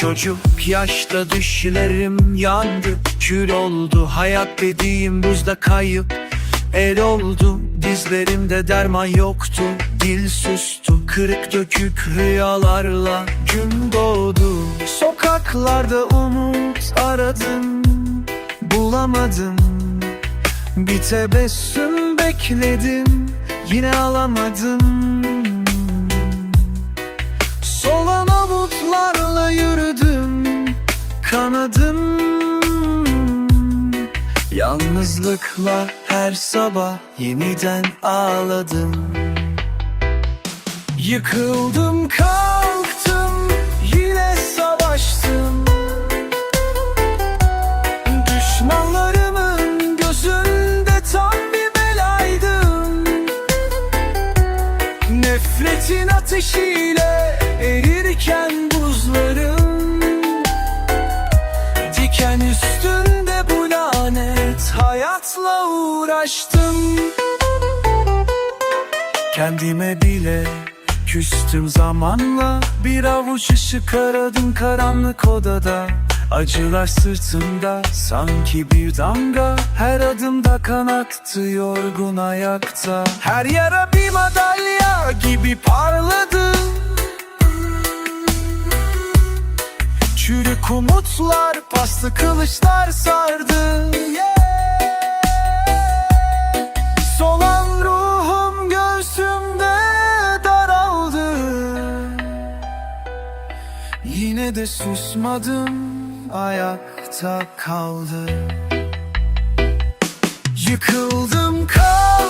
Çocuk yaşta düşlerim yandı Kül oldu hayat dediğim buzda kayıp. El oldu dizlerimde derman yoktu Dil sustu. Kırık dökük rüyalarla gün doğdu. Sokaklarda umut aradım bulamadım. Bir tebessüm bekledim yine alamadım Kanadım. Yalnızlıkla her sabah yeniden ağladım. Yıkıldım kalktım yine savaştım. Düşmanlarımın gözünde tam bir belaydım. Nefretin ateşiyle hayatla uğraştım. Kendime bile küstüm zamanla. Bir avuç ışık aradım karanlık odada. Acılar sırtımda sanki bir damga. Her adımda kanattı yorgun ayakta. Her yara bir madalya gibi parladı. Çürük umutlar paslı kılıçlar sardı. Solan de susmadım ayakta kaldı Yıkıldım savaştım